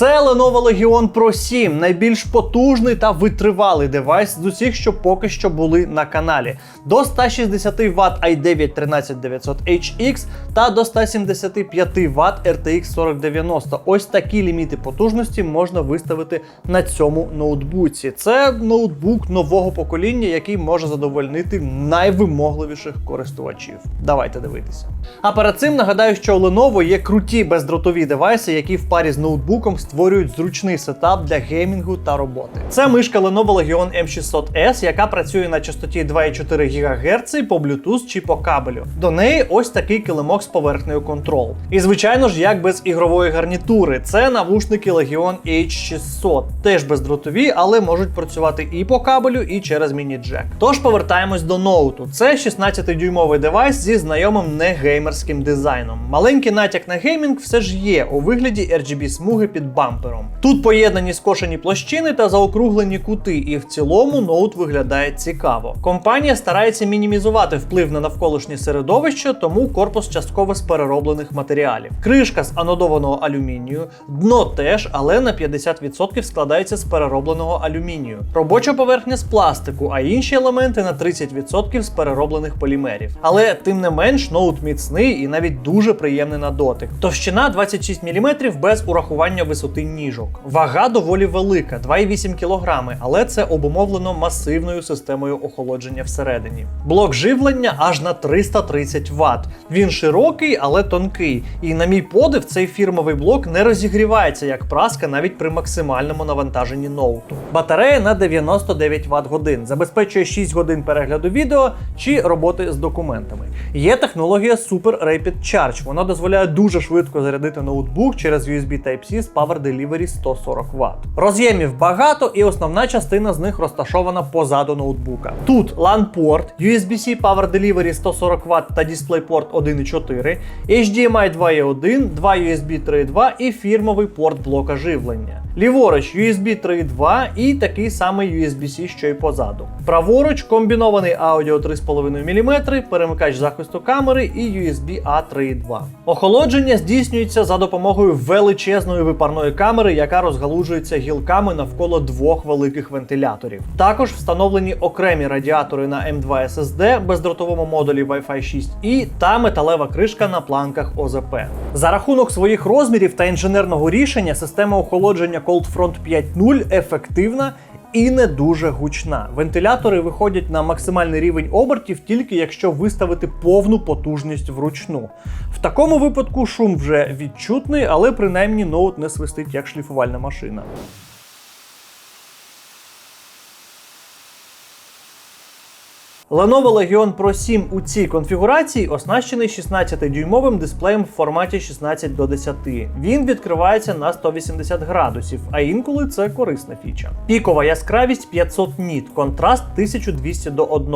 Це Lenovo Legion Pro 7, найбільш потужний та витривалий девайс з усіх, що поки що були на каналі. До 160 Вт i9 13900HX та до 175 Вт RTX 4090. Ось такі ліміти потужності можна виставити на цьому ноутбуці. Це ноутбук нового покоління, який може задовольнити найвимогливіших користувачів. Давайте дивитися. А перед цим нагадаю, що у Lenovo є круті бездротові девайси, які в парі з ноутбуком створюють зручний сетап для геймінгу та роботи. Це мишка Lenovo Legion M600S, яка працює на частоті 2,4 ГГц по Bluetooth чи по кабелю. До неї ось такий килимок з поверхнею Control. І звичайно ж, як без ігрової гарнітури, це навушники Legion H600, теж бездротові, але можуть працювати і по кабелю, і через міні-джек. Тож повертаємось до ноуту. Це 16-дюймовий девайс зі знайомим негеймерським дизайном. Маленький натяк на геймінг все ж є у вигляді RGB смуги під бампером. Тут поєднані скошені площини та заокруглені кути, і в цілому ноут виглядає цікаво. Компанія старається мінімізувати вплив на навколишнє середовище, тому корпус частково з перероблених матеріалів. Кришка з анодованого алюмінію, дно теж, але на 50% складається з переробленого алюмінію. Робоча поверхня з пластику, а інші елементи на 30% з перероблених полімерів. Але тим не менш, ноут міцний і навіть дуже приємний на дотик. Товщина 26 мм без урахування висоти ніжок. Вага доволі велика 2,8 кг, але це обумовлено масивною системою охолодження всередині. Блок живлення аж на 330 Вт. Він широкий, але тонкий. І на мій подив, цей фірмовий блок не розігрівається як праска навіть при максимальному навантаженні ноуту. Батарея на 99 Вт годин, забезпечує 6 годин перегляду відео чи роботи з документами. Є технологія Super Rapid Charge. Вона дозволяє дуже швидко зарядити ноутбук через USB Type-C з Power Delivery 140 Вт. Роз'ємів багато, і основна частина з них розташована позаду ноутбука. Тут LAN-порт, USB-C Power Delivery 140 Вт та DisplayPort 1.4, HDMI 2.1, 2 USB 3.2 і фірмовий порт блока живлення. Ліворуч USB 3.2 і такий самий USB-C, що й позаду. Праворуч комбінований аудіо 3,5 мм, перемикач захисту камери і USB A 3.2. Охолодження здійснюється за допомогою величезної випарної камери, яка розгалужується гілками навколо двох великих вентиляторів. Також встановлені окремі радіатори на M2 SSD, бездротовому модулі Wi-Fi 6 і та металева кришка на планках ОЗП. За рахунок своїх розмірів та інженерного рішення система охолодження ColdFront 5.0 ефективна і не дуже гучна. Вентилятори виходять на максимальний рівень обертів тільки якщо виставити повну потужність вручну. В такому випадку шум вже відчутний, але принаймні ноут не свистить як шліфувальна машина. Lenovo Legion Pro 7 у цій конфігурації оснащений 16-дюймовим дисплеєм в форматі 16 до 10. Він відкривається на 180 градусів, а інколи це корисна фіча. Пікова яскравість 500 ніт, контраст 1200 до 1.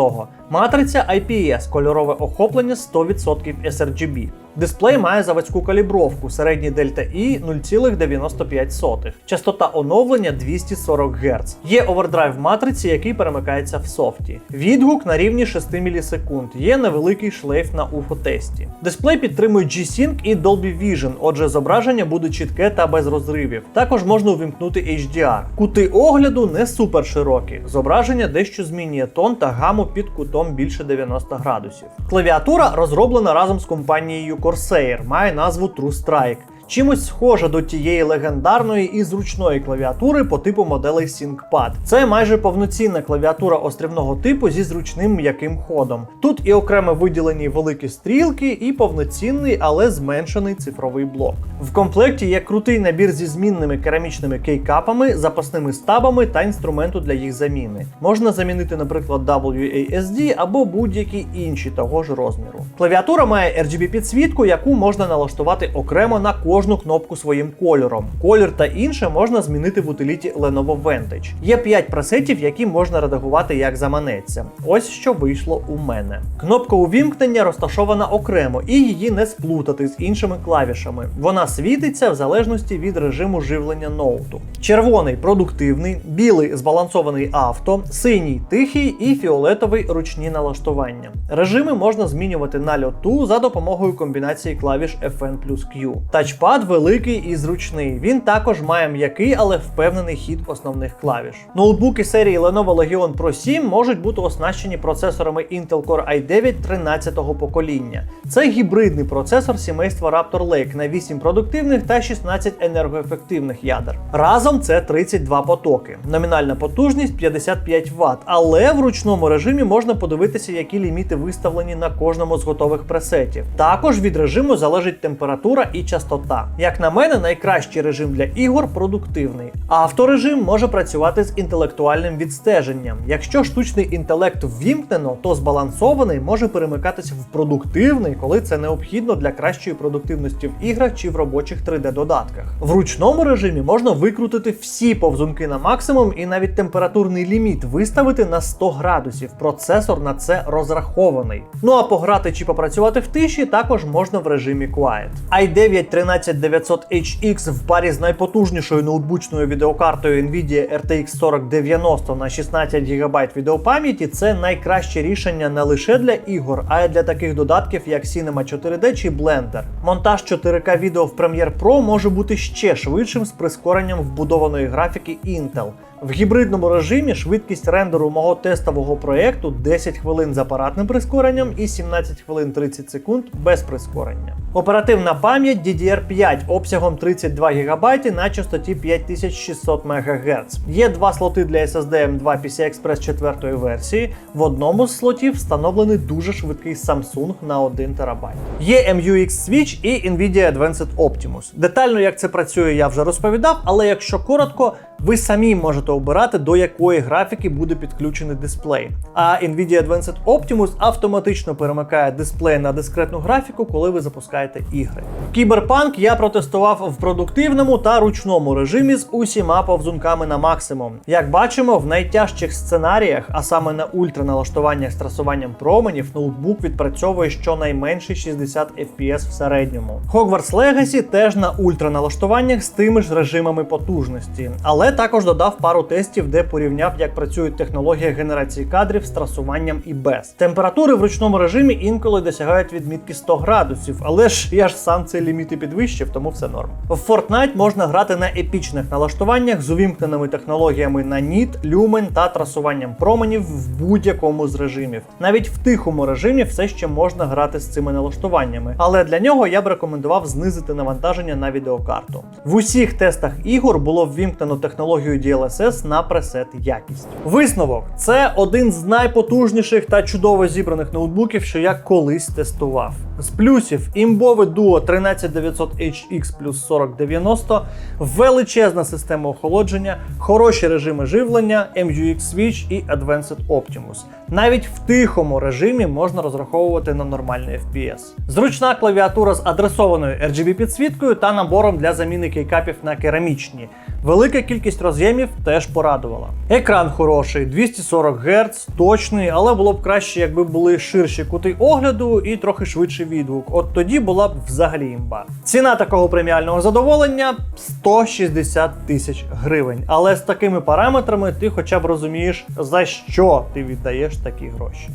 Матриця IPS, кольорове охоплення 100% sRGB. Дисплей має заводську калібровку, середній дельта І 0,95. Частота оновлення 240 Гц. Є овердрайв матриці, який перемикається в софті. Відгук на рівні 6 мілісекунд. Є невеликий шлейф на UFO-тесті. Дисплей підтримує G-Sync і Dolby Vision, отже, зображення буде чітке та без розривів. Також можна увімкнути HDR. Кути огляду не супер широкі. Зображення дещо змінює тон та гаму під кутом більше 90 градусів. Клавіатура розроблена разом з компанією Corsair, має назву True Strike. Чимось схожа до тієї легендарної і зручної клавіатури по типу моделей ThinkPad. Це майже повноцінна клавіатура острівного типу зі зручним м'яким ходом. Тут і окремо виділені великі стрілки, і повноцінний, але зменшений цифровий блок. В комплекті є крутий набір зі змінними керамічними кейкапами, запасними стабами та інструменту для їх заміни. Можна замінити, наприклад, WASD або будь-які інші того ж розміру. Клавіатура має RGB підсвітку, яку можна налаштувати окремо на кожну кнопку своїм кольором. Колір та інше можна змінити в утиліті Lenovo Vantage. Є 5 пресетів, які можна редагувати як заманеться. Ось що вийшло у мене. Кнопка увімкнення розташована окремо і її не сплутати з іншими клавішами. Вона світиться в залежності від режиму живлення ноуту. Червоний продуктивний, білий збалансований авто, синій тихий і фіолетовий ручні налаштування. Режими можна змінювати на льоту за допомогою комбінації клавіш FN Q. Тачпад Тачпад великий і зручний. Він також має м'який, але впевнений хід основних клавіш. Ноутбуки серії Lenovo Legion Pro 7 можуть бути оснащені процесорами Intel Core i9 13-го покоління. Це гібридний процесор сімейства Raptor Lake на 8 продуктивних та 16 енергоефективних ядер. Разом це 32 потоки. Номінальна потужність 55 Вт, але в ручному режимі можна подивитися, які ліміти виставлені на кожному з готових пресетів. Також від режиму залежить температура і частота. Як на мене, найкращий режим для ігор продуктивний. А Авторежим може працювати з інтелектуальним відстеженням. Якщо штучний інтелект ввімкнено, то збалансований може перемикатися в продуктивний, коли це необхідно для кращої продуктивності в іграх чи в робочих 3D-додатках. В ручному режимі можна викрутити всі повзунки на максимум і навіть температурний ліміт виставити на 100 градусів. Процесор на це розрахований. Ну а пограти чи попрацювати в тиші також можна в режимі Quiet. i9 13900HX в парі з найпотужнішою ноутбучною відеокартою Nvidia RTX 4090 на 16 ГБ відеопам'яті це найкраще рішення не лише для ігор, а й для таких додатків, як Cinema 4D чи Blender. Монтаж 4К відео в Premiere Pro може бути ще швидшим з прискоренням вбудованої графіки Intel. В гібридному режимі швидкість рендеру мого тестового проєкту 10 хвилин з апаратним прискоренням і 17 хвилин 30 секунд без прискорення. Оперативна пам'ять DDR5 обсягом 32 ГБ на частоті 5600 МГц. Є два слоти для SSD M2 PCI Express 4 версії. В одному з слотів встановлений дуже швидкий Samsung на 1 ТБ. Є MUX Switch і Nvidia Advanced Optimus. Детально як це працює, я вже розповідав, але якщо коротко, ви самі можете обирати, до якої графіки буде підключений дисплей. А Nvidia Advanced Optimus автоматично перемикає дисплей на дискретну графіку, коли ви запускаєте ігри. Кіберпанк я протестував в продуктивному та ручному режимі з усіма повзунками на максимум. Як бачимо, в найтяжчих сценаріях, а саме на ультраналаштуваннях з трасуванням променів, ноутбук відпрацьовує щонайменше 60 FPS в середньому. Hogwarts Legacy теж на ультраналаштуваннях з тими ж режимами потужності, але також додав пару тестів, де порівняв, як працює технологія генерації кадрів з трасуванням і без. Температури в ручному режимі інколи досягають відмітки 100 градусів, але ж я ж сам цей ліміт і підвищив, тому все норм. В Fortnite можна грати на епічних налаштуваннях з увімкненими технологіями на ніт, люмен та трасуванням променів в будь-якому з режимів. Навіть в тихому режимі все ще можна грати з цими налаштуваннями, але для нього я б рекомендував знизити навантаження на відеокарту. В усіх тестах ігор було ввімкнено технологію DLSS на пресет якість. Висновок це один з найпотужніших та чудово зібраних ноутбуків, що я колись тестував. З плюсів імбове дуо 13900HX плюс 4090, величезна система охолодження, хороші режими живлення, MUX Switch і Advanced Optimus. Навіть в тихому режимі можна розраховувати на нормальний FPS. Зручна клавіатура з адресованою RGB підсвіткою та набором для заміни кейкапів на керамічні. Велика кількість роз'ємів теж порадувала. Екран хороший, 240 Гц, точний, але було б краще, якби були ширші кути огляду і трохи швидший відгук. От тоді була б взагалі імба. Ціна такого преміального задоволення 160 тисяч гривень. Але з такими параметрами ти хоча б розумієш, за що ти віддаєш такі гроші.